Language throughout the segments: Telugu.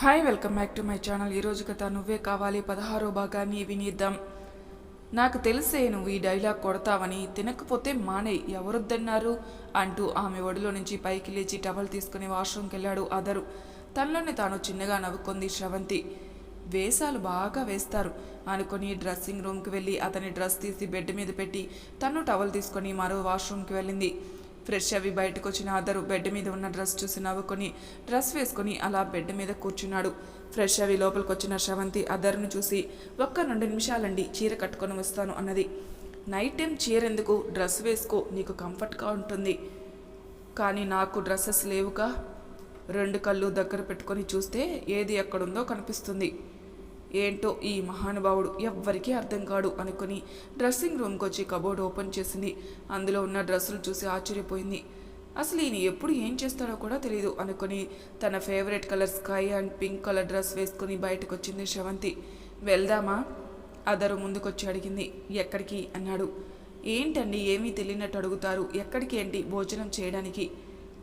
Hi welcome back to my channel. ఈరోజు కథ నువ్వే కావాలి పదహారో భాగాన్ని వినిద్దాం. నాకు తెలిసే నువ్వు ఈ డైలాగ్ కొడతావని తినకపోతే మానే ఎవరొద్దన్నారు? అంటూ ఆమె ఒడిలో నుంచి పైకి లేచి టవల్ తీసుకుని వాష్రూమ్కి వెళ్ళాడు అదరు తనలోనే తాను చిన్నగా నవ్వుకుంది శ్రవంతి. వేషాలు బాగా వేస్తారు. అనుకుని డ్రెస్సింగ్ రూమ్కి వెళ్ళి అతని డ్రెస్ తీసి బెడ్ మీద పెట్టి తను టవల్ తీసుకొని మరో వాష్రూమ్కి వెళ్ళింది. ఫ్రెష్ అవి బయటకు వచ్చిన అదరు బెడ్ మీద ఉన్న డ్రెస్ చూసి నవ్వుకొని డ్రెస్ వేసుకొని అలా బెడ్ మీద కూర్చున్నాడు. ఫ్రెష్ అవి లోపలికి వచ్చిన శ్రవంతి అదరును చూసి ఒక్క రెండు నిమిషాలండి చీర కట్టుకొని వస్తాను అన్నది. నైట్ టైం చీర ఎందుకు? డ్రెస్ వేసుకో నీకు కంఫర్ట్గా ఉంటుంది. కానీ నాకు డ్రెస్సెస్ లేవుగా. రెండు కళ్ళు దగ్గర పెట్టుకొని చూస్తే ఏది ఎక్కడుందో కనిపిస్తుంది. ఏంటో ఈ మహానుభావుడు ఎవ్వరికీ అర్థం కాడు అనుకుని డ్రెస్సింగ్ రూమ్కి వచ్చి కబోర్డ్ ఓపెన్ చేసింది. అందులో ఉన్న డ్రెస్సులు చూసి ఆశ్చర్యపోయింది. అసలు ఈయన ఎప్పుడు ఏం చేస్తాడో కూడా తెలియదు అనుకుని తన favourite colour sky and pink colour dress వేసుకుని బయటకు వచ్చింది శవంతి వెళ్దామా? అదరు ముందుకొచ్చి అడిగింది. ఎక్కడికి? అన్నాడు. ఏంటండి? ఏమీ తెలియనట్టు అడుగుతారు. ఎక్కడికి ఏంటి? భోజనం చేయడానికి.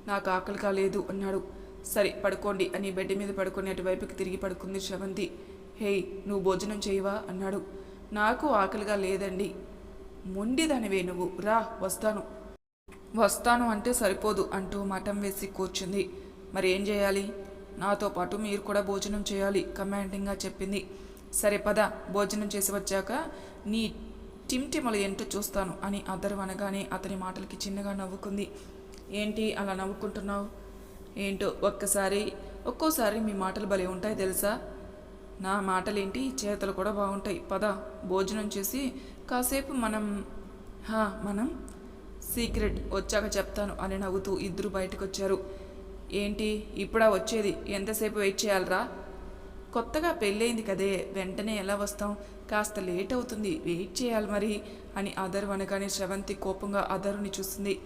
నాకు ఆకలి కాలేదు అన్నాడు. సరే పడుకోండి అని బెడ్ మీద పడుకుని అటువైపుకి తిరిగి పడుకుంది శవంతి హేయ్ నువ్వు భోజనం చేయవా? అన్నాడు. నాకు ఆకలిగా లేదండి. మొండిదానివే నువ్వు. రా వస్తాను. వస్తాను అంటే సరిపోదు అంటూ మఠం వేసి కూర్చుంది. మరి ఏం చేయాలి? నాతో పాటు మీరు కూడా భోజనం చేయాలి కమాండింగ్గా చెప్పింది. సరే పద. భోజనం చేసి వచ్చాక నీ టిమ్టిమలు ఏంటో చూస్తాను అని అద్దరు అనగానే అతని మాటలకి చిన్నగా నవ్వుకుంది. ఏంటి అలా నవ్వుకుంటున్నావు? ఏంటో ఒక్కసారి ఒక్కోసారి మీ మాటలు భలే ఉంటాయి తెలుసా? నా మాటలేంటి? చేతలు కూడా బాగుంటాయి. పద భోజనం చేసి కాసేపు మనం హా మనం సీక్రెట్ వచ్చాక చెప్తాను అని నవ్వుతూ ఇద్దరు బయటకు వచ్చారు ఏంటి? ఇప్పుడా వచ్చేది? ఎంతసేపు వెయిట్ చేయాలరా? కొత్తగా పెళ్ళయింది కదే. వెంటనే ఎలా వస్తాం? కాస్త లేట్ అవుతుంది. వెయిట్ చేయాలి మరి అని అదరు అనగానే శ్రవంతి కోపంగా అదరుని చూస్తుంది.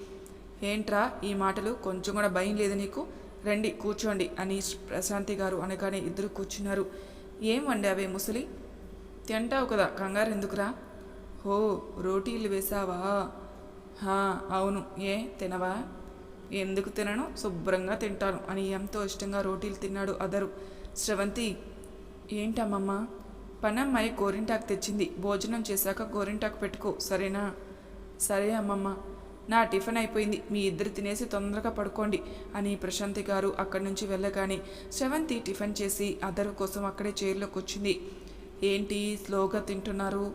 ఏంట్రా ఈ మాటలు? కొంచెం కూడా భయం లేదు నీకు? రండి కూర్చోండి అని ప్రశాంతి గారు అనగానే ఇద్దరు కూర్చున్నారు. ఏం వండావే ముసలి? తింటావు కదా కంగారు ఎందుకురా? హో రోటీలు వేసావా హా అవును. ఏ తినవా? ఎందుకు తినను? శుభ్రంగా తింటాను. అని ఎంతో ఇష్టంగా రోటీలు తిన్నాడు అదరు. శ్రవంతి ఏంటమ్మమ్మ? పనమ్మాయి గోరింటాకు తెచ్చింది. భోజనం చేశాక గోరింటాకు పెట్టుకో. సరేనా? సరే అమ్మమ్మ. నా టిఫిన్ అయిపోయింది. మీ ఇద్దరు తినేసి తొందరగా పడుకోండి అని ప్రశాంతి గారు అక్కడి నుంచి వెళ్ళగానే శ్రవంతి టిఫిన్ చేసి అదరు కోసం అక్కడే చైర్లోకి వచ్చింది ఏంటి స్లోగా తింటున్నారు?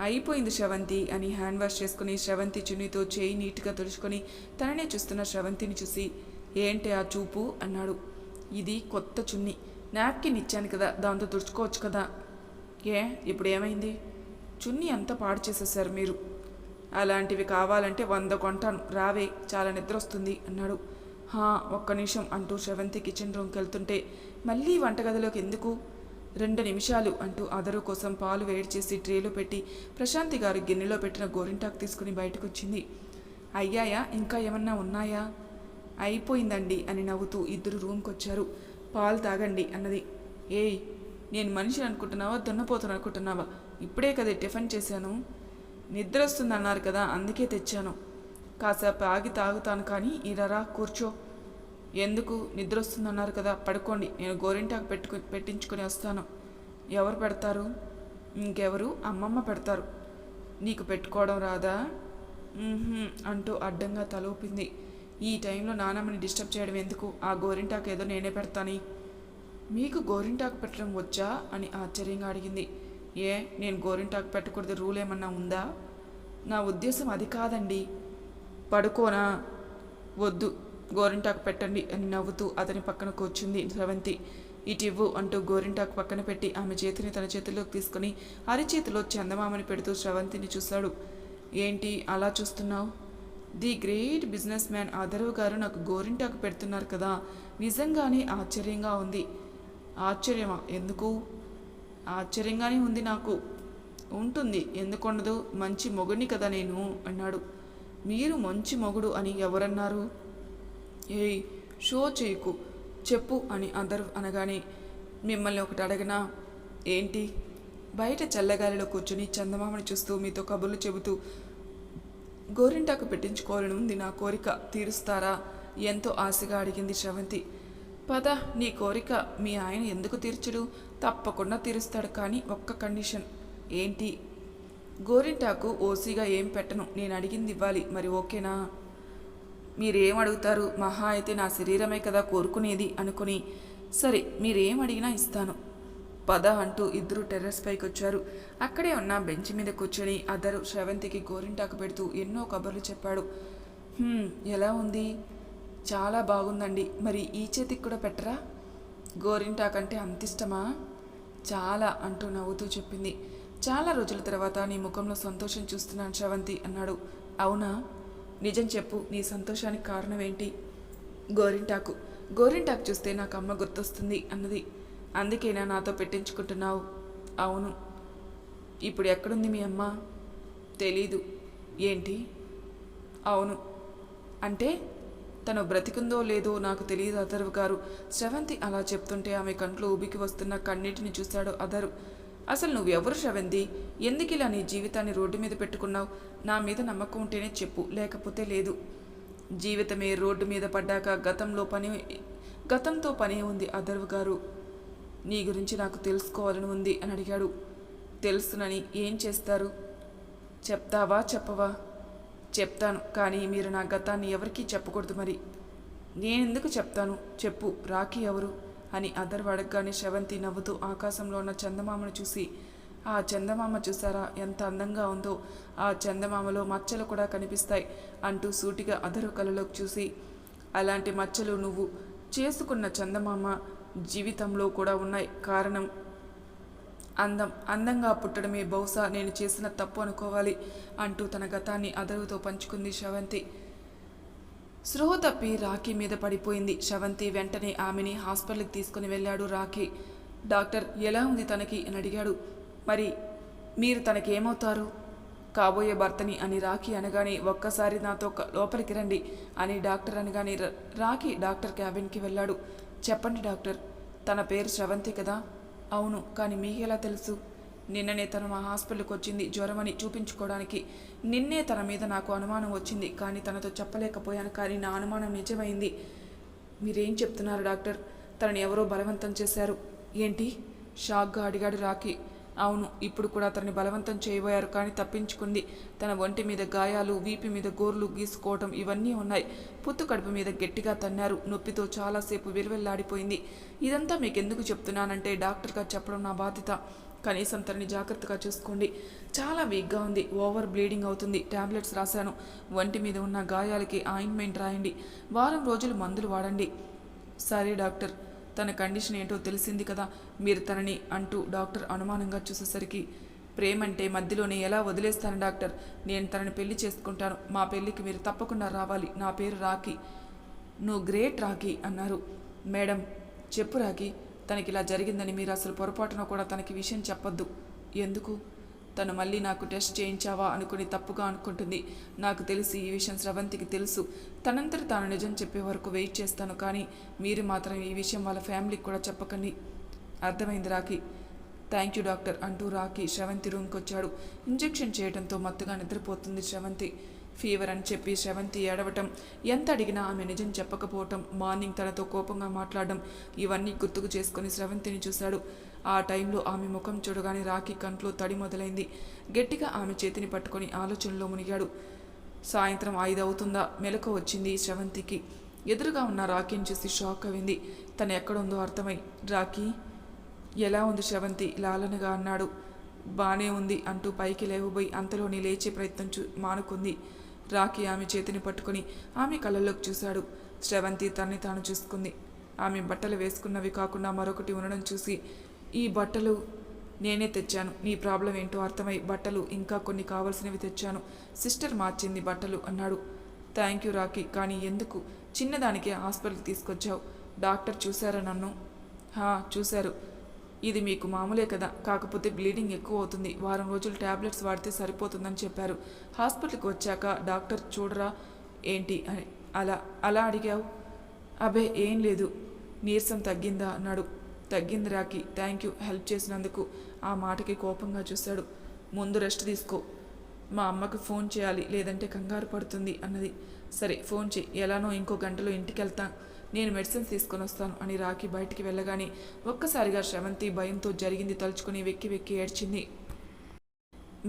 అయిపోయింది శ్రవంతి అని హ్యాండ్ వాష్ చేసుకుని శ్రవంతి చున్నీతో చేయి నీట్గా తుడుచుకొని తననే చూస్తున్న శ్రవంతిని చూసి ఏంటి ఆ చూపు? అన్నాడు. ఇది కొత్త చున్నీ. నాప్కిన్ ఇచ్చాను కదా దాంతో తుడుచుకోవచ్చు కదా. ఏ? ఇప్పుడు ఏమైంది? చున్నీ అంతా పాడు చేసేసారు మీరు. అలాంటివి కావాలంటే వంద కొంటాను. రావే చాలా నిద్ర వస్తుంది అన్నాడు. హా ఒక్క నిమిషం అంటూ శ్రవంతి కిచెన్ రూమ్కి వెళ్తుంటే మళ్ళీ వంటగదిలోకి ఎందుకు? రెండు నిమిషాలు అంటూ అదరు కోసం పాలు వేడి చేసి ట్రేలో పెట్టి ప్రశాంతి గారు గిన్నెలో పెట్టిన గోరింటాకు తీసుకుని బయటకు వచ్చింది అయ్యాయా ఇంకా ఏమన్నా ఉన్నాయా? అయిపోయిందండి అని నవ్వుతూ ఇద్దరు రూమ్కి వచ్చారు పాలు తాగండి అన్నది. ఏయ్ నేను మనిషిని అనుకుంటున్నావా దున్నపోతాను అనుకుంటున్నావా? ఇప్పుడే కదా టిఫిన్ చేశాను. నిద్ర వస్తుంది అన్నారు కదా అందుకే తెచ్చాను. కాసేపు ఆగి తాగుతాను కానీ ఇరరా కూర్చో. ఎందుకు? నిద్ర వస్తుంది అన్నారు కదా పడుకోండి. నేను గోరింటాకు పెట్టుకు పెట్టించుకొని వస్తాను. ఎవరు పెడతారు? ఇంకెవరు? అమ్మమ్మ పెడతారు. నీకు పెట్టుకోవడం రాదా? అంటూ అడ్డంగా తలూపింది ఈ టైంలో నానమ్మని డిస్టర్బ్ చేయడం ఎందుకు? ఆ గోరింటాకు ఏదో నేనే పెడతాని. మీకు గోరింటాకు పెట్టడం వచ్చా? అని ఆశ్చర్యంగా అడిగింది. ఏ నేను గోరింటాకు పెట్టకూడదు రూల్ ఏమన్నా ఉందా? నా ఉద్దేశం అది కాదండి. పడుకోనా? వద్దు గోరింటాకు పెట్టండి అని నవ్వుతూ అతని పక్కన కూర్చుంది స్రవంతి ఇటివ్వు అంటూ గోరింటాకు పక్కన పెట్టి ఆమె చేతిని తన చేతిలోకి తీసుకుని అరిచేతిలో చందమామని పెడుతూ స్రవంతిని చూశాడు. ఏంటి అలా చూస్తున్నావు? ది గ్రేట్ బిజినెస్ మ్యాన్ ఆదరవ్ గారు నాకు గోరింటాకు పెడుతున్నారు కదా. నిజంగానే ఆశ్చర్యంగా ఉంది. ఆశ్చర్యమా? ఎందుకు? ఆశ్చర్యంగానే ఉంది నాకు. ఉంటుంది ఎందుకొండదు మంచి మొగుడిని కదా నేను అన్నాడు. మీరు మంచి మొగుడు అని ఎవరన్నారు? ఏయ్ షో చేయకు చెప్పు అని అందరు అనగానే మిమ్మల్ని ఒకటి అడగనా? ఏంటి? బయట చల్లగాలిలో కూర్చుని చందమామని చూస్తూ మీతో కబుర్లు చెబుతూ గోరింటాకు పెట్టించుకోవాలని ఉంది నా కోరిక తీరుస్తారా? ఎంతో ఆశగా అడిగింది శ్రవంతి. పద నీ కోరిక మీ ఆయన ఎందుకు తీర్చడు? తప్పకుండా తీరుస్తాడు కానీ ఒక్క కండిషన్. ఏంటి? గోరింటాకు ఓసీగా ఏం పెట్టను. నేను అడిగింది ఇవ్వాలి. మరి ఓకేనా? మీరేం అడుగుతారు? మహా అయితే నా శరీరమే కదా కోరుకునేది అనుకుని. సరే మీరేం అడిగినా ఇస్తాను. పద అంటూ ఇద్దరు టెర్రస్ పైకి వచ్చారు అక్కడే ఉన్న బెంచ్ మీద కూర్చొని అద్దరు శ్రవంతికి గోరింటాకు పెడుతూ ఎన్నో కబుర్లు చెప్పాడు. ఎలా ఉంది? చాలా బాగుందండి. మరి ఈ చేతికి కూడా పెట్టరా? గోరింటాకంటే అంత ఇష్టమా చాలా అంటూ నవ్వుతూ చెప్పింది. చాలా రోజుల తర్వాత నీ ముఖంలో సంతోషం చూస్తున్నాను శ్రవంతి అన్నాడు. అవునా? నిజం చెప్పు నీ సంతోషానికి కారణం ఏంటి గోరింటాకు. గోరింటాకు చూస్తే నాకు అమ్మ గుర్తొస్తుంది అన్నది. అందుకేనా నాతో పెట్టించుకుంటున్నావు? అవును. ఇప్పుడు ఎక్కడుంది మీ అమ్మ? తెలీదు. ఏంటి? అవును. అంటే? తను బ్రతికుందో లేదో నాకు తెలియదు అధర్వ్ గారు. శ్రవంతి అలా చెప్తుంటే ఆమె కంట్లో ఊబికి వస్తున్న కన్నీటిని చూశాడు అధర్వ్ అసలు నువ్వెవరు శ్రవంతి? ఎందుకు ఇలా నీ జీవితాన్ని రోడ్డు మీద పెట్టుకున్నావు? నా మీద నమ్మకం ఉంటేనే చెప్పు లేకపోతే లేదు. జీవితమే రోడ్డు మీద పడ్డాక గతంలో పని గతంతో పని ఉంది అధర్వ్ గారు. నీ గురించి నాకు తెలుసుకోవాలని ఉంది అని అడిగాడు. తెలుసునని ఏం చేస్తారు? చెప్తావా చెప్పవా? చెప్తాను కానీ మీరు నా గతాన్ని ఎవరికీ చెప్పకూడదు మరి. నేనెందుకు చెప్తాను? చెప్పు రాఖీ ఎవరు? అని అదర్వ అడగగానే శవంతి నవ్వుతూ ఆకాశంలో ఉన్న చందమామను చూసి ఆ చందమామ చూసారా ఎంత అందంగా ఉందో. ఆ చందమామలో మచ్చలు కూడా కనిపిస్తాయి అంటూ సూటిగా అదరు కలలోకి చూసి అలాంటి మచ్చలు నువ్వు చేసుకున్న చందమామ జీవితంలో కూడా ఉన్నాయి. కారణం అందం అందంగా పుట్టడమే. బహుశా నేను చేసిన తప్పు అనుకోవాలి అంటూ తన గతాన్ని అదరుతో పంచుకుంది శ్రవంతి స్పృహ తప్పి రాఖీ మీద పడిపోయింది. శ్రవంతి వెంటనే ఆమెని హాస్పిటల్కి తీసుకుని వెళ్ళాడు రాఖీ. డాక్టర్ ఎలా ఉంది తనకి? అని అడిగాడు. మరి మీరు తనకి ఏమవుతారు కాబోయే భర్తని అని రాఖీ అనగానే ఒక్కసారి నాతో లోపలికి రండి అని డాక్టర్ అనగానే రాఖీ డాక్టర్ క్యాబిన్కి వెళ్ళాడు. చెప్పండి డాక్టర్ తన పేరు శ్రవంతి కదా? అవును కానీ మీకెలా తెలుసు? నిన్ననే తను మా హాస్పిటల్కి వచ్చింది జ్వరమని చూపించుకోవడానికి. నిన్నే తన మీద నాకు అనుమానం వచ్చింది కానీ తనతో చెప్పలేకపోయాను కానీ నా అనుమానం నిజమైంది. మీరేం చెప్తున్నారు డాక్టర్? తనని ఎవరో బలవంతం చేశారు. ఏంటి? షాక్గా అడిగాడు రాఖీ. అవును ఇప్పుడు కూడా అతన్ని బలవంతం చేయబోయారు కానీ తప్పించుకుంది. తన ఒంటి మీద గాయాలు వీపి మీద గోర్లు గీసుకోవటం ఇవన్నీ ఉన్నాయి. పుత్తు కడుపు మీద గట్టిగా తన్నారు. నొప్పితో చాలాసేపు విలువెల్లాడిపోయింది. ఇదంతా మీకు ఎందుకు చెప్తున్నానంటే డాక్టర్గా చెప్పడం నా బాధ్యత. కనీసం తనని జాగ్రత్తగా చూసుకోండి. చాలా వీక్గా ఉంది. ఓవర్ బ్లీడింగ్ అవుతుంది. ట్యాబ్లెట్స్ రాశాను. ఒంటి మీద ఉన్న గాయాలకి ఆయింట్మెంట్ రాయండి. వారం రోజులు మందులు వాడండి. సరే డాక్టర్. తన కండిషన్ ఏంటో తెలిసింది కదా. మీరు తనని అంటూ డాక్టర్ అనుమానంగా చూసేసరికి ప్రేమంటే మధ్యలోనే ఎలా వదిలేస్తాను డాక్టర్? నేను తనని పెళ్ళి చేసుకుంటాను. మా పెళ్ళికి మీరు తప్పకుండా రావాలి. నా పేరు రాఖీ. నువ్వు గ్రేట్ రాఖీ అన్నారు. మేడం చెప్పు రాఖీ. తనకి ఇలా జరిగిందని మీరు అసలు పొరపాటున కూడా తనకి విషయం చెప్పొద్దు. ఎందుకు? తను మళ్ళీ నాకు టెస్ట్ చేయించావా అనుకుని తప్పుగా అనుకుంటుంది. నాకు తెలిసి ఈ విషయం స్రవంతికి తెలుసు. తనంతట తాను నిజం చెప్పే వరకు వెయిట్ చేస్తాను కానీ మీరు మాత్రం ఈ విషయం వాళ్ళ ఫ్యామిలీకి కూడా చెప్పకండి. అర్థమైంది రాఖీ. థ్యాంక్ యూ డాక్టర్ అంటూ రాఖీ శ్రవంతి రూమ్కి వచ్చాడు. ఇంజెక్షన్ చేయడంతో మత్తుగా నిద్రపోతుంది శ్రవంతి ఫీవర్ అని చెప్పి శ్రవంతి ఏడవటం ఎంత అడిగినా ఆమె నిజం చెప్పకపోవటం మార్నింగ్ తనతో కోపంగా మాట్లాడడం ఇవన్నీ గుర్తుకు చేసుకుని శ్రవంతిని చూశాడు. ఆ టైంలో ఆమె ముఖం చూడగానే రాఖీ కంట్లో తడి మొదలైంది. గట్టిగా ఆమె చేతిని పట్టుకొని ఆలోచనలో మునిగాడు. సాయంత్రం ఐదు అవుతుందా? మెలకు వచ్చింది శ్రవంతికి ఎదురుగా ఉన్న రాఖీని చూసి షాక్ అయింది. తను ఎక్కడుందో అర్థమై రాఖీ ఎలా ఉంది శ్రవంతి లాలనగా అన్నాడు. బానే ఉంది అంటూ పైకి లేవబోయి అంతలోని లేచే ప్రయత్నం చూ మానుకుంది. రాఖీ ఆమె చేతిని పట్టుకొని ఆమె కళ్ళలోకి చూశాడు. శ్రవంతి తన్ని తాను చూసుకుంది. ఆమె బట్టలు వేసుకున్నవి కాకుండా మరొకటి ఉండడం చూసి ఈ బట్టలు నేనే తెచ్చాను. నీ ప్రాబ్లం ఏంటో అర్థమై బట్టలు ఇంకా కొన్ని కావలసినవి తెచ్చాను. సిస్టర్ మార్చింది బట్టలు అన్నాడు. థ్యాంక్ యూ రాకీ కానీ ఎందుకు? చిన్నదానికే హాస్పిటల్కి తీసుకొచ్చావు. డాక్టర్ చూశారా నన్ను? హా చూశారు. ఇది మీకు మామూలే కదా. కాకపోతే బ్లీడింగ్ ఎక్కువ అవుతుంది. వారం రోజులు టాబ్లెట్స్ వాడితే సరిపోతుందని చెప్పారు. హాస్పిటల్కి వచ్చాక డాక్టర్ చూడరా? ఏంటి అని అలా అలా అడిగావు? అబే ఏం లేదు. నీరసం తగ్గిందా? అన్నాడు. తగ్గింది రాకి థ్యాంక్ యూ. హెల్ప్ చేసినందుకు ఆ మాటకి కోపంగా చూశాడు. ముందు రెస్ట్ తీసుకో. మా అమ్మకు ఫోన్ చేయాలి లేదంటే కంగారు పడుతుంది అన్నది. సరే ఫోన్ చేయి. ఎలానో ఇంకో గంటలో ఇంటికి వెళ్తాం నేను మెడిసిన్స్ తీసుకొని వస్తాను అని రాకి బయటికి వెళ్ళగానే ఒక్కసారిగా శ్రవంతి భయంతో జరిగింది తలుచుకుని వెక్కి వెక్కి ఏడ్చింది.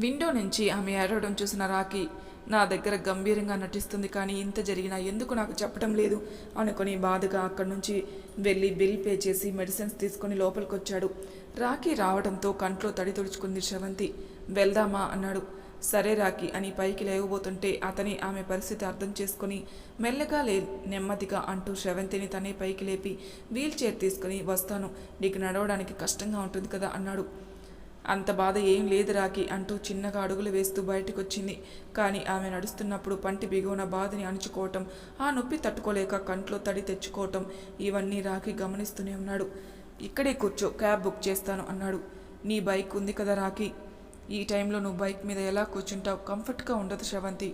విండో నుంచి ఆమె ఏడవడం చూసిన రాకి నా దగ్గర గంభీరంగా నటిస్తుంది కానీ ఇంత జరిగినా ఎందుకు నాకు చెప్పడం లేదు? అనుకుని బాధగా అక్కడి నుంచి వెళ్ళి బిల్ పే చేసి మెడిసిన్స్ తీసుకొని లోపలికి వచ్చాడు రాఖీ రావడంతో కంట్లో తడి తుడుచుకుంది శ్రవంతి. వెళ్దామా? అన్నాడు. సరే రాఖీ అని పైకి లేవబోతుంటే అతని ఆమె పరిస్థితి అర్థం చేసుకుని మెల్లగా లే నెమ్మదిగా అంటూ శ్రవంతిని తనే పైకి లేపి వీల్ చైర్ తీసుకుని వస్తాను. నీకు నడవడానికి కష్టంగా ఉంటుంది కదా? అన్నాడు. అంత బాధ ఏం లేదు రాకి అంటూ చిన్నగా అడుగులు వేస్తూ బయటకు వచ్చింది కానీ ఆమె నడుస్తున్నప్పుడు పంటి బిగువన బాధని అణుచుకోవటం ఆ నొప్పి తట్టుకోలేక కంట్లో తడి తెచ్చుకోవటం ఇవన్నీ రాకి గమనిస్తూనే ఉన్నాడు. ఇక్కడే కూర్చో క్యాబ్ బుక్ చేస్తాను అన్నాడు. నీ బైక్ ఉంది కదా రాకి ఈ టైంలో నువ్వు బైక్ మీద ఎలా కూర్చుంటావు? కంఫర్ట్గా ఉండదు శ్రవంతి.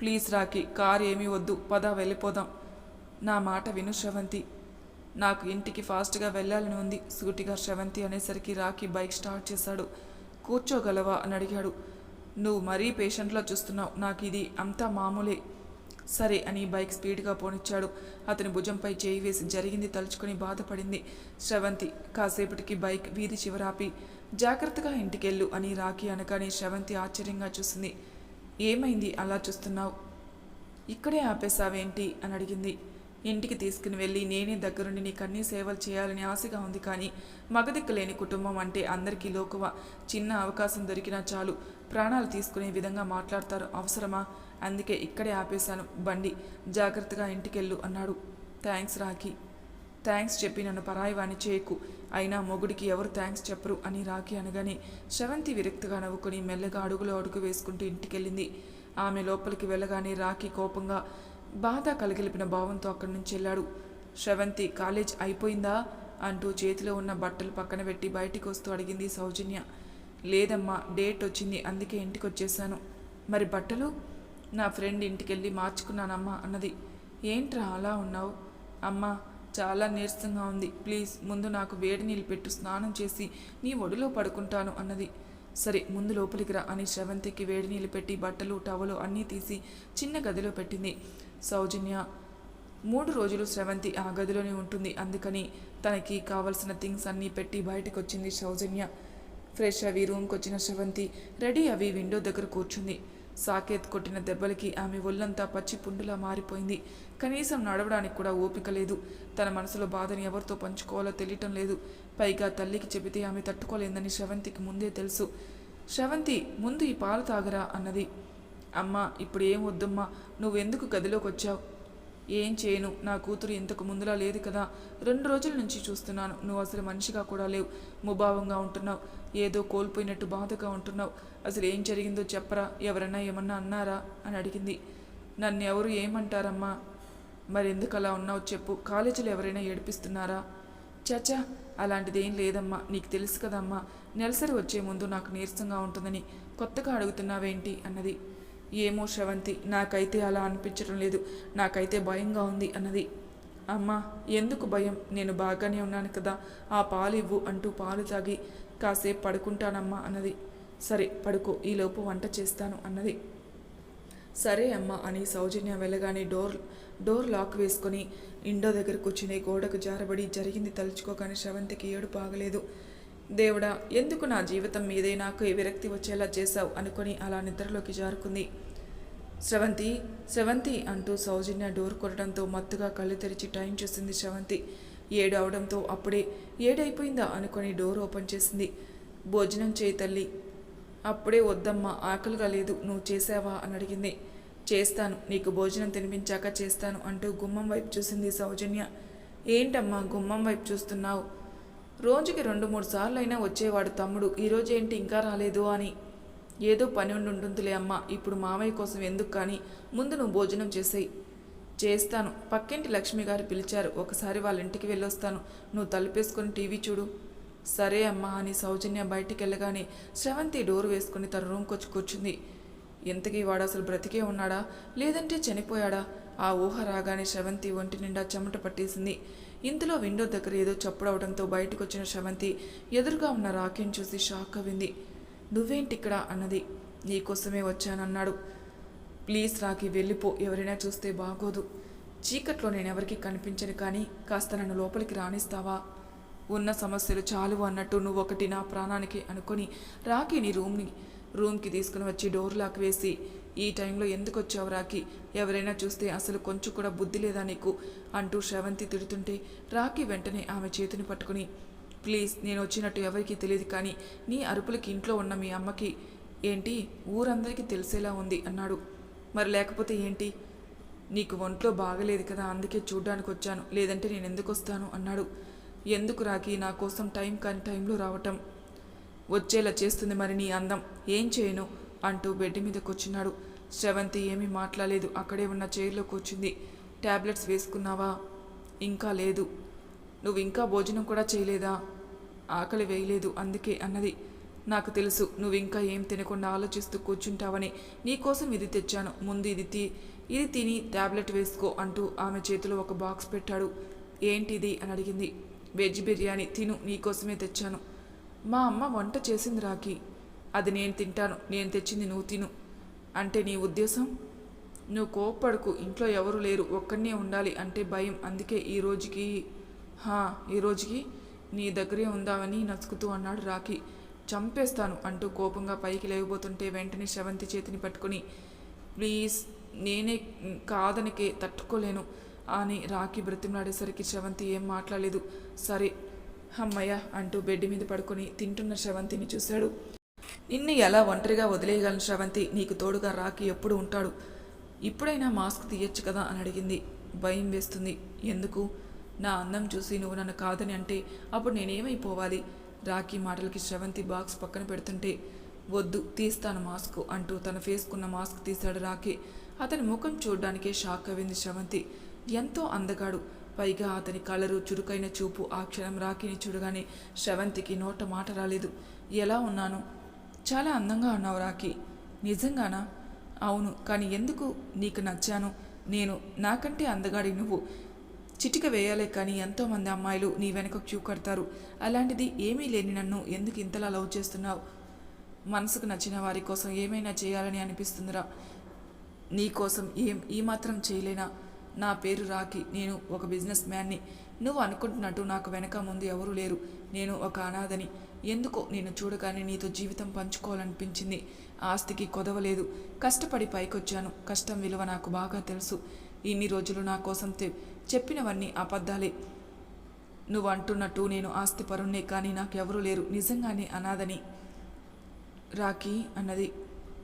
ప్లీజ్ రాకి కార్ ఏమీ వద్దు పద వెళ్ళిపోదాం. నా మాట విను శ్రవంతి. నాకు ఇంటికి ఫాస్ట్గా వెళ్ళాలని ఉంది. సూటిగా శ్రవంతి అనేసరికి రాకి బైక్ స్టార్ట్ చేశాడు. కూర్చోగలవా? అని అడిగాడు. నువ్వు మరీ పేషెంట్లా చూస్తున్నావు. నాకు ఇది అంతా మామూలే. సరే అని బైక్ స్పీడ్గా పోనిచ్చాడు. అతని భుజంపై చేయి వేసి జరిగింది తలుచుకొని బాధపడింది. శ్రవంతి కాసేపటికి బైక్ వీధి చివరాపి. జాగ్రత్తగా ఇంటికెళ్ళు అని రాఖీ అనగానే శ్రవంతి ఆశ్చర్యంగా చూసింది. ఏమైంది? అలా చూస్తున్నావు? ఇక్కడే ఆపేశావేంటి? అని అడిగింది. ఇంటికి తీసుకుని వెళ్ళి నేనే దగ్గరుండి నీకు అన్ని సేవలు చేయాలని ఆశగా ఉంది కానీ మగదిక్కు లేని కుటుంబం అంటే అందరికీ లోకువ. చిన్న అవకాశం దొరికినా చాలు. ప్రాణాలు తీసుకునే విధంగా మాట్లాడతారు. అవసరమా? అందుకే ఇక్కడే ఆపేశాను. బండి. జాగ్రత్తగా ఇంటికెళ్ళు అన్నాడు. థ్యాంక్స్ రాఖీ. థ్యాంక్స్ చెప్పి నన్ను పరాయివాణి చేయకు. అయినా మొగుడికి ఎవరు థ్యాంక్స్ చెప్పరు అని రాఖీ అనగానే శవంతి విరక్తిగా నవ్వుకొని మెల్లగా అడుగులో అడుగు వేసుకుంటూ ఇంటికెళ్ళింది. ఆమె లోపలికి వెళ్ళగానే రాఖీ కోపంగా బాధ కలిగిలిపిన భావంతో అక్కడి నుంచి వెళ్ళాడు. శ్రవంతి కాలేజ్ అయిపోయిందా? అంటూ చేతిలో ఉన్న బట్టలు పక్కన పెట్టి బయటికి వస్తూ అడిగింది సౌజన్య. లేదమ్మా డేట్ వచ్చింది అందుకే ఇంటికి వచ్చేసాను మరి బట్టలు? నా ఫ్రెండ్ ఇంటికెళ్ళి మార్చుకున్నానమ్మా అన్నది. ఏంట్రా అలా ఉన్నావు? అమ్మా చాలా నీరసంగా ఉంది. ప్లీజ్ ముందు నాకు వేడి నీళ్ళు పెట్టు స్నానం చేసి నీ ఒడిలో పడుకుంటాను అన్నది. సరే ముందు లోపలికి రా అని శ్రవంతికి వేడి నీళ్ళు పెట్టి బట్టలు టవలు అన్నీ తీసి చిన్న గదిలో పెట్టింది. సౌజన్య మూడు రోజులు శ్రవంతి ఆ గదిలోనే ఉంటుంది. అందుకని తనకి కావలసిన థింగ్స్ అన్నీ పెట్టి బయటకు వచ్చింది సౌజన్య. ఫ్రెష్ అవి రూమ్కి వచ్చిన శ్రవంతి రెడీ అవి విండో దగ్గర కూర్చుంది. సాకేత్ కొట్టిన దెబ్బలకి ఆమె ఒళ్ళంతా పచ్చి పుండులా మారిపోయింది. కనీసం నడవడానికి కూడా ఓపిక లేదు. తన మనసులో బాధని ఎవరితో పంచుకోవాలో తెలియటం లేదు. పైగా తల్లికి చెబితే ఆమె తట్టుకోలేదని శ్రవంతికి ముందే తెలుసు. శ్రవంతి ముందు ఈ పాలు తాగరా అన్నది. అమ్మా ఇప్పుడు ఏం వద్దమ్మా? నువ్వెందుకు గదిలోకి వచ్చావు? ఏం చేయను? నా కూతురు ఇంతకు ముందులా లేదు కదా. రెండు రోజుల నుంచి చూస్తున్నాను. నువ్వు అసలు మనిషిగా కూడా లేవు. ముభావంగా ఉంటున్నావు. ఏదో కోల్పోయినట్టు బాధగా ఉంటున్నావు. అసలు ఏం జరిగిందో చెప్పరా? ఎవరైనా ఏమన్నా అన్నారా? అని అడిగింది. నన్ను ఎవరు ఏమంటారమ్మా? మరి ఎందుకు అలా ఉన్నావు చెప్పు. కాలేజీలో ఎవరైనా ఏడిపిస్తున్నారా? చచ్చా అలాంటిది ఏం లేదమ్మా. నీకు తెలుసు కదమ్మా. నెలసరి వచ్చే ముందు నాకు నీరసంగా ఉంటుందని కొత్తగా అడుగుతున్నావేంటి? అన్నది. ఏమో శ్రవంతి నాకైతే అలా అనిపించడం లేదు. నాకైతే భయంగా ఉంది అన్నది. అమ్మా ఎందుకు భయం? నేను బాగానే ఉన్నాను కదా. ఆ పాలు ఇవ్వు అంటూ పాలు తాగి కాసేపు పడుకుంటానమ్మా అన్నది. సరే పడుకో ఈలోపు వంట చేస్తాను అన్నది. సరే అమ్మా అని సౌజన్య వెళ్ళగానే డోర్ డోర్ లాక్ వేసుకొని ఇండో దగ్గర కూర్చుని గోడకు జారబడి జరిగింది తలుచుకోగానే శ్రవంతికి ఏడు బాగలేదు దేవుడా ఎందుకు నా జీవితం మీదే నాకు ఈ విరక్తి వచ్చేలా చేశావు? అనుకొని అలా నిద్రలోకి జారుకుంది. స్రవంతి స్రవంతి అంటూ సౌజన్య డోర్ కొట్టడంతో మత్తుగా కళ్ళు తెరిచి టైం చూసింది స్రవంతి ఏడు అవడంతో అప్పుడే ఏడైపోయిందా? అనుకొని డోర్ ఓపెన్ చేసింది. భోజనం చేయి తల్లి. అప్పుడే వద్దమ్మా ఆకలిగా లేదు నువ్వు చేసావా అని అడిగింది. చేస్తాను నీకు భోజనం తినిపించాక చేస్తాను అంటూ గుమ్మం వైపు చూసింది సౌజన్య. ఏంటమ్మా గుమ్మం వైపు చూస్తున్నావు? రోజుకి రెండు మూడు సార్లు అయినా వచ్చేవాడు తమ్ముడు ఈరోజు ఏంటి ఇంకా రాలేదు? అని. ఏదో పని ఉండి ఉంటుందిలే అమ్మ ఇప్పుడు మామయ్య కోసం ఎందుకు కానీ ముందు నువ్వు భోజనం చేసేయి. చేస్తాను. పక్కింటి లక్ష్మి గారు పిలిచారు. ఒకసారి వాళ్ళ ఇంటికి వెళ్ళొస్తాను. నువ్వు తలుపేసుకొని టీవీ చూడు. సరే అమ్మా అని సౌజన్య బయటికి వెళ్ళగానే శ్రవంతి డోర్ వేసుకుని తన రూమ్కి వచ్చి కూర్చుంది. ఇంతకీ వాడు అసలు బ్రతికే ఉన్నాడా? లేదంటే చనిపోయాడా? ఆ ఊహ రాగానే శ్రవంతి ఒంటి నిండా చెమట పట్టేసింది. ఇంతలో విండో దగ్గర ఏదో చప్పుడవడంతో బయటకు వచ్చిన శ్రవంతి ఎదురుగా ఉన్న రాకీని చూసి షాక్ అయింది నువ్వేంటిక్కడ? అన్నది. నీకోసమే వచ్చానన్నాడు. ప్లీజ్ రాకి వెళ్ళిపో ఎవరైనా చూస్తే బాగోదు. చీకట్లో నేను ఎవరికి కనిపించను కానీ కాస్త నన్ను లోపలికి రాణిస్తావా ఉన్న సమస్యలు చాలు అన్నట్టు నువ్వు ఒకటి నా ప్రాణానికి అనుకొని రాకీని రూమ్ని రూమ్కి తీసుకుని వచ్చి డోర్ లాక్ వేసి ఈ టైంలో ఎందుకు వచ్చావు రాకి ఎవరైనా చూస్తే అసలు కొంచెం కూడా బుద్ధి లేదా నీకు? అంటూ శ్రవంతి తిడుతుంటే రాకి వెంటనే ఆమె చేతిని పట్టుకుని ప్లీజ్ నేను వచ్చినట్టు ఎవరికీ తెలియదు కానీ నీ అరుపులకి ఇంట్లో ఉన్న మీ అమ్మకి ఏంటి? ఊరందరికీ తెలిసేలా ఉంది అన్నాడు. మరి లేకపోతే ఏంటి? నీకు ఒంట్లో బాగలేదు కదా అందుకే చూడ్డానికి వచ్చాను. లేదంటే నేను ఎందుకు వస్తాను? అన్నాడు. ఎందుకు రాకి నా కోసం టైం కాని టైంలో రావటం. వచ్చేలా చేస్తుంది మరి నీ అందం. ఏం చేయను? అంటూ బెడ్ మీద కూర్చున్నాడు. శ్రవంతి ఏమీ మాట్లాడలేదు. అక్కడే ఉన్న చైర్లో కూర్చుంది. టాబ్లెట్స్ వేసుకున్నావా? ఇంకా లేదు. నువ్వు ఇంకా భోజనం కూడా చేయలేదా? ఆకలి వేయలేదు. అందుకే అన్నది. నాకు తెలుసు నువ్వు ఇంకా ఏం తినకుండా ఆలోచిస్తూ కూర్చుంటావని. నీకోసం ఇది తెచ్చాను. ముందు ఇది తీ ఇది తిని టాబ్లెట్ వేసుకో అంటూ ఆమె చేతిలో ఒక బాక్స్ పెట్టాడు. ఏంటిది? అని అడిగింది. వెజ్ బిర్యానీ తిను నీకోసమే తెచ్చాను. మా అమ్మ వంట చేసింది రాకి అది నేను తింటాను నేను తెచ్చింది నువ్వు తిను. అంటే నీ ఉద్దేశం? నువ్వు కోప్పడుకు ఇంట్లో ఎవరు లేరు ఒక్కడనే ఉండాలి అంటే భయం. అందుకే ఈ రోజుకి హా ఈ రోజుకి నీ దగ్గరే ఉందామని నసుకుతూ అన్నాడు రాఖి. చంపేస్తాను అంటూ కోపంగా పైకి లేవబోతుంటే వెంటనే శ్రవంతి చేతిని పట్టుకుని ప్లీజ్ నేనే కాదనికే తట్టుకోలేను అని రాఖీ బ్రతిమలాడేసరికి శ్రవంతి ఏం మాట్లాడలేదు. సరే అమ్మయ్య అంటూ బెడ్ మీద పడుకొని తింటున్న శ్రవంతిని చూశాడు. నిన్ను ఎలా ఒంటరిగా వదిలేయగలను శ్రవంతి? నీకు తోడుగా రాకి ఎప్పుడు ఉంటాడు? ఇప్పుడైనా మాస్క్ తీయొచ్చు కదా అని అడిగింది. భయం వేస్తుంది. ఎందుకు? నా అందం చూసి నువ్వు నన్ను కాదని అంటే అప్పుడు నేనేమైపోవాలి? రాఖీ మాటలకి శ్రవంతి బాక్స్ పక్కన పెడుతుంటే వద్దు తీస్తాను మాస్క్ అంటూ తన ఫేస్కున్న మాస్క్ తీశాడు రాఖీ అతని ముఖం చూడడానికే షాక్ అయింది శ్రవంతి. ఎంతో అందగాడు. పైగా అతని కలరు చురుకైన చూపు ఆ క్షణం రాఖీని చూడగానే శ్రవంతికి నోట మాట రాలేదు. ఎలా ఉన్నాను? చాలా అందంగా ఉన్నావు రాఖీ. నిజంగానా? అవును కానీ ఎందుకు నీకు నచ్చాను? నేను నాకంటే అందగాడి నువ్వు. చిటిక వేయాలే కానీ ఎంతోమంది అమ్మాయిలు నీ వెనక క్యూ కడతారు. అలాంటిది ఏమీ లేని నన్ను ఎందుకు ఇంతలా లవ్ చేస్తున్నావు? మనసుకు నచ్చిన వారి కోసం ఏమైనా చేయాలని అనిపిస్తుందిరా. నీ కోసం ఏం ఈ మాత్రం చేయలేనా? నా పేరు రాకి నేను ఒక బిజినెస్ మ్యాన్ని నువ్వు అనుకుంటున్నట్టు నాకు వెనక ముందు ఎవరూ లేరు. నేను ఒక అనాథని. ఎందుకో నేను చూడగానే నీతో జీవితం పంచుకోవాలనిపించింది. ఆస్తికి కొదవలేదు. కష్టపడి పైకొచ్చాను. కష్టం విలువ నాకు బాగా తెలుసు. ఇన్ని రోజులు నా కోసం తె- చెప్పినవన్నీ అబద్ధాలే. నువ్వు అంటున్నట్టు నేను ఆస్తి పరుణ్ణే కానీ నాకెవరూ లేరు. నిజంగానే అనాథని. రాఖీ అన్నది.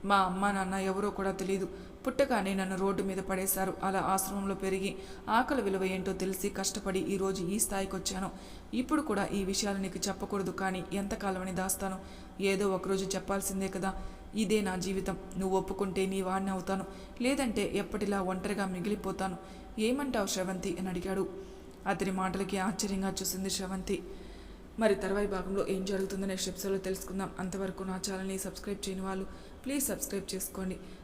మా అమ్మ నాన్న ఎవరో కూడా తెలియదు పుట్టగానే నన్ను రోడ్డు మీద పడేశారు. అలా ఆశ్రమంలో పెరిగి ఆకలి విలువ ఏంటో తెలిసి కష్టపడి ఈరోజు ఈ స్థాయికి వచ్చాను. ఇప్పుడు కూడా ఈ విషయాలు నీకు చెప్పకూడదు కానీ ఎంతకాలమని దాస్తాను? ఏదో ఒకరోజు చెప్పాల్సిందే కదా. ఇదే నా జీవితం. నువ్వు ఒప్పుకుంటే నీ వాడిని అవుతాను. లేదంటే ఎప్పటిలా ఒంటరిగా మిగిలిపోతాను. ఏమంటావు శ్రవంతి? అని అడిగాడు. అతని మాటలకి ఆశ్చర్యంగా చూసింది శ్రవంతి. మరి తర్వాయి భాగంలో ఏం జరుగుతుందో నెక్స్ట్ ఎపిసోడ్లో తెలుసుకుందాం. అంతవరకు నా ఛానల్ని సబ్స్క్రైబ్ చేయని వాళ్ళు ప్లీజ్ సబ్స్క్రైబ్ చేసుకోండి.